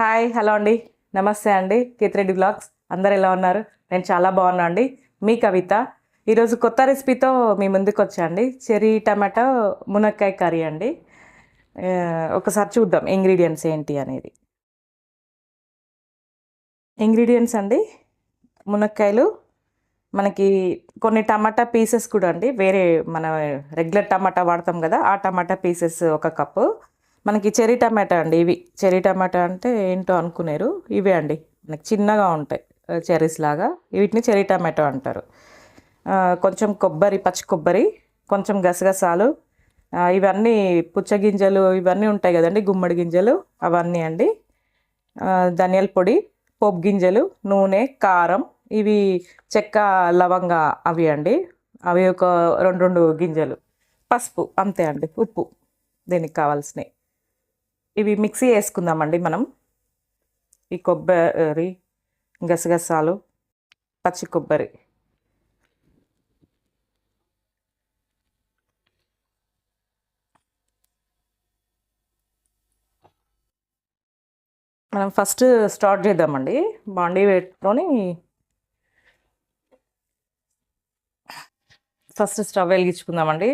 Hi hello అండి. నమస్తే అండి. కీర్తిరెడ్డి బ్లాగ్స్. అందరు ఎలా ఉన్నారు? నేను చాలా బాగున్నా అండి. మీ కవిత. ఈరోజు కొత్త రెసిపీతో మీ ముందుకు వచ్చాండి చెరీ టమాటో మునక్కాయ కర్రీ అండి. ఒకసారి చూద్దాం ఇంగ్రీడియంట్స్ ఏంటి అనేది. ఇంగ్రీడియంట్స్ అండి. మునక్కాయలు. మనకి కొన్ని టమాటా పీసెస్ కూడా అండి. వేరే మన రెగ్యులర్ టమాటా వాడతాం కదా ఆ టమాటా పీసెస్ ఒక కప్పు. మనకి చెరీ టమాటా అండి ఇవి. చెరీ టమాటా అంటే ఏంటో అనుకునేరు. ఇవే అండి. మనకి చిన్నగా ఉంటాయి. చెరీస్ లాగా. వీటిని చెరీ టమాటో అంటారు. కొంచెం కొబ్బరి పచ్చి కొబ్బరి కొంచెం గసగసాలు ఇవన్నీ పుచ్చగింజలు ఇవన్నీ ఉంటాయి కదండి గుమ్మడి గింజలు అవన్నీ అండి. ధనియాల పొడి పోపు గింజలు నూనె కారం ఇవి చెక్క లవంగ అవి అండి. అవి ఒక రెండు రెండు గింజలు. పసుపు అంతే అండి ఉప్పు. దీనికి కావాల్సినవి. ఇవి మిక్సీ వేసుకుందామండి మనం. ఈ కొబ్బరి గసగసాలు పచ్చి కొబ్బరి. మనం ఫస్ట్ స్టార్ట్ చేద్దామండి. బాండీ పెట్టుకొని ఫస్ట్ స్టవ్ వెలిగించుకుందామండి.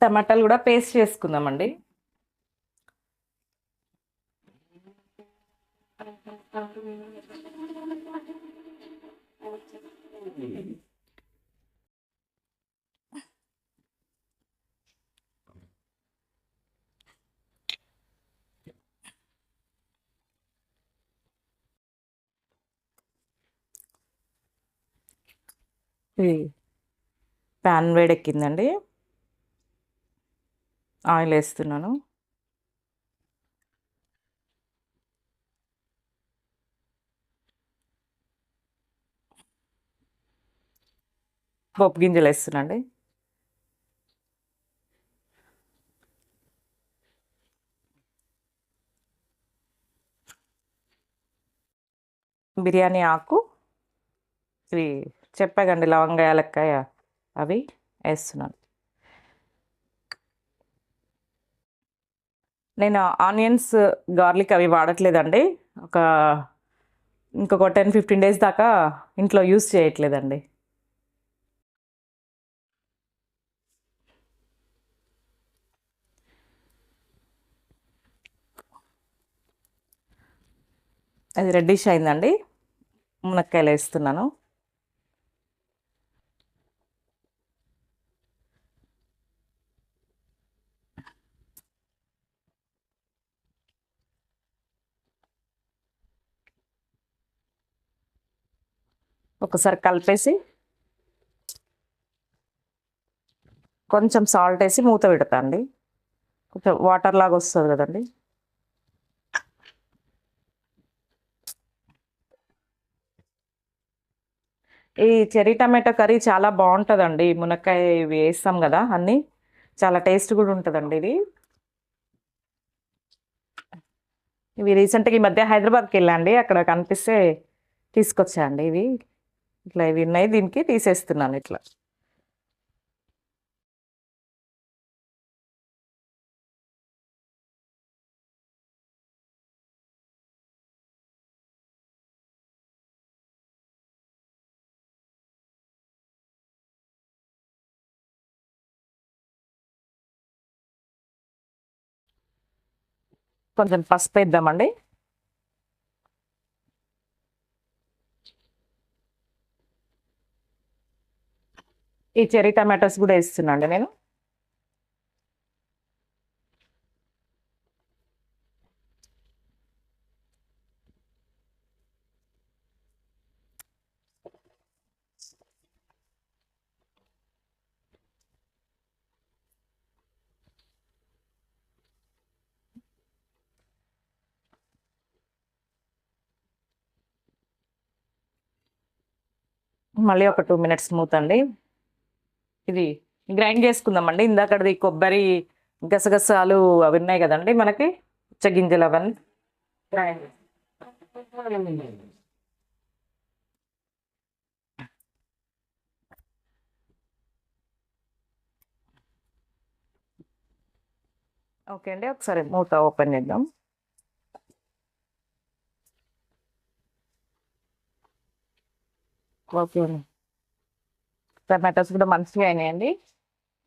టమాటాలు కూడా పేస్ట్ చేసుకుందామండి. ప్యాన్ వేడెక్కిందండి. ఆయిల్ వేస్తున్నాను. పోపు గింజలు వేస్తున్నాండి బిర్యానీ ఆకు ఇవి చెప్పాగండి లవంగా యాలక్కాయ అవి వేస్తున్నాను. నేను ఆనియన్స్ గార్లిక్ అవి వాడట్లేదండి. ఒక ఇంకొక టెన్ ఫిఫ్టీన్ డేస్ దాకా ఇంట్లో యూస్ చేయట్లేదండి. అది రెడ్డిష్ అయిందండి. మునక్కాయలు వేస్తున్నాను. ఒకసారి కలిపేసి కొంచెం సాల్ట్ వేసి మూత పెడతా అండి. కొంచెం వాటర్ లాగా వస్తుంది కదండి. ఈ చెరీ టమాటో కర్రీ చాలా బాగుంటుందండి. మునక్కాయ ఇవి వేస్తాం కదా అన్నీ. చాలా టేస్ట్ కూడా ఉంటుందండి ఇది. ఇవి రీసెంట్గా ఈ మధ్య హైదరాబాద్కి వెళ్ళండి అక్కడ కనిపిస్తే తీసుకొచ్చా అండి ఇవి. ఇట్లా ఇవి ఉన్నాయి దీనికి తీసేస్తున్నాను ఇట్లా. కొంచెం పసుపు వేద్దామండి ఈ చెరీ టమాటోస్ కూడా వేస్తున్నాండి నేను. మళ్ళీ ఒక టూ మినిట్స్ మూతండి అండి. ఇది గ్రైండ్ చేసుకుందామండి. ఇందాకది కొబ్బరి గసగసాలు అవి ఉన్నాయి కదండి మనకి గింజలు అవన్నీ. గ్రైండ్. ఓకే అండి ఒకసారి మూత ఓపెన్ చేద్దాం. ఓకే అండి. టమాటాస్ కూడా మంచిగా అయినాయండి.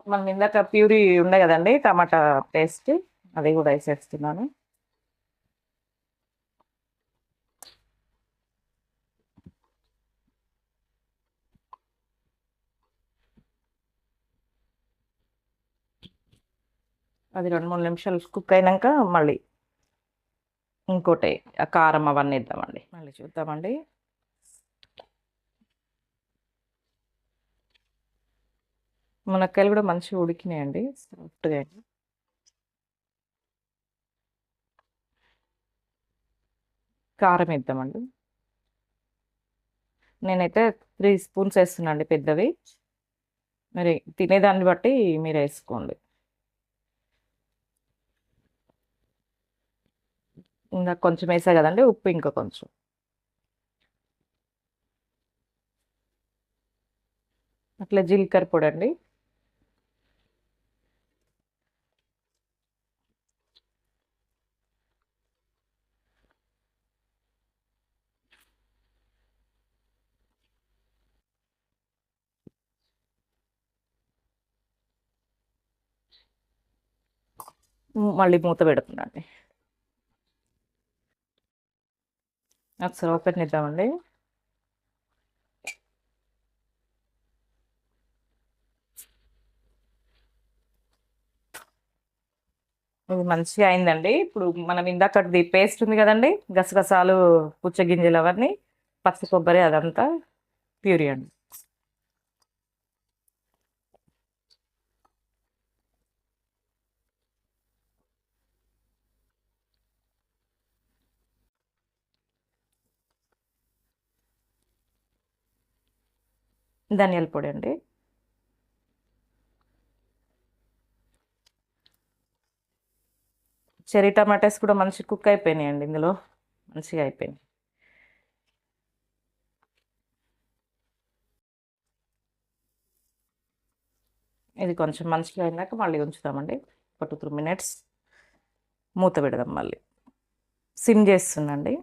మనం ఇందాక ప్యూరీ ఉండే కదండి టమాటా పేస్ట్ అది కూడా వేసేస్తున్నాను. అది రెండు మూడు నిమిషాలు కుక్ అయినాక మళ్ళీ ఇంకోటి ఆ కారం అవన్నీ ఇద్దామండి మళ్ళీ చూద్దామండి. మునక్కాయలు కూడా మంచిగా ఉడికినాయండి. సాఫ్ట్గా కారం ఇద్దామండి నేనైతే త్రీ స్పూన్స్ వేస్తున్నాండి పెద్దవి. మరి తినేదాన్ని బట్టి మీరు వేసుకోండి. ఇంకా కొంచెం వేసా కదండి ఉప్పు ఇంకా కొంచెం. అట్లా జీలకర్ర పొడి అండి. మళ్ళీ మూత పెడుతుందండి. ఒకసారి ఓపెన్ చేద్దామండి. ఇది మంచిగా అయిందండి. ఇప్పుడు మనం ఇందాకది పేస్ట్ ఉంది కదండి గసగసాలు పుచ్చగింజలు అవన్నీ పచ్చి కొబ్బరి అదంతా ప్యూరీ అండి. ధనియాల పొడి అండి. చెరీ టమాటాస్ కూడా మంచి కుక్ అయిపోయినాయండి ఇందులో. మంచిగా అయిపోయినాయి. ఇది కొంచెం మంచిగా అయినాక మళ్ళీ ఉంచుతామండి ఒక టూ త్రీ మినిట్స్ మూత పెడదాం మళ్ళీ. సిమ్ చేస్తుందండి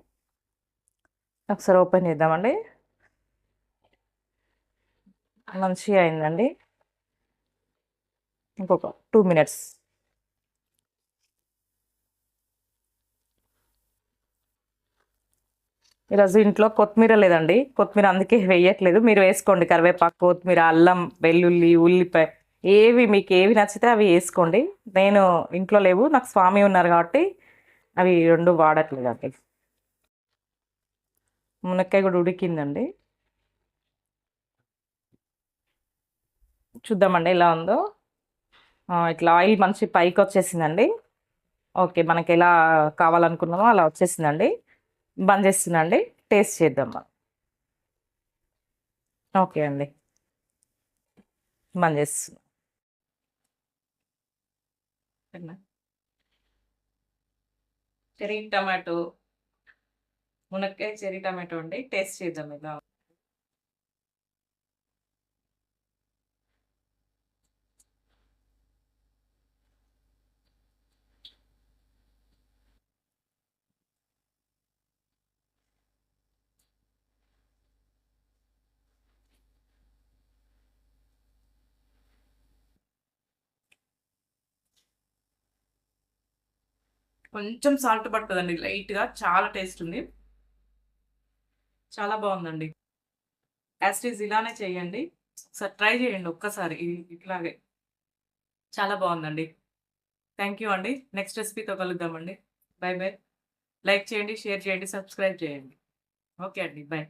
ఒకసారి ఓపెన్ చేద్దామండి. మంచిగా అయిందండి. ఇంకొక టూ మినిట్స్. ఈరోజు ఇంట్లో కొత్తిమీర లేదండి. కొత్తిమీర అందుకే వేయట్లేదు. మీరు వేసుకోండి. కరివేపాకు కొత్తిమీర అల్లం వెల్లుల్లి ఉల్లిపాయ ఏవి మీకు ఏవి నచ్చితే అవి వేసుకోండి. నేను ఇంట్లో లేవు. నాకు స్వామి ఉన్నారు కాబట్టి అవి రెండు వాడట్లేదు అండి. మునక్కాయ కూడా ఉడికిందండి. చూద్దామండి ఎలా ఉందో. ఇట్లా ఆయిల్ మంచి పైకి వచ్చేసిందండి ఓకే మనకి ఎలా కావాలనుకున్నామో అలా వచ్చేసిందండి. బంద్ చేస్తుందండి టేస్ట్ చేద్దాం. ఓకే అండి. బంద్ చేస్తున్నా. చెరీ టమాటో మునక్కాయ చెరీ టమాటో అండి. టేస్ట్ చేద్దాం ఇలా కొంచెం సాల్ట్ పడుతుందండి లైట్గా చాలా టేస్ట్ ఉంది. చాలా బాగుందండి. యాస్టీజ్ ఇలానే చేయండి. ఒకసారి ట్రై చేయండి ఒక్కసారి ఇట్లాగే. చాలా బాగుందండి. థ్యాంక్ యూ అండి. నెక్స్ట్ రెసిపీతో కలుద్దామండి. బాయ్ బాయ్ లైక్ చేయండి షేర్ చేయండి సబ్స్క్రైబ్ చేయండి. ఓకే అండి. బాయ్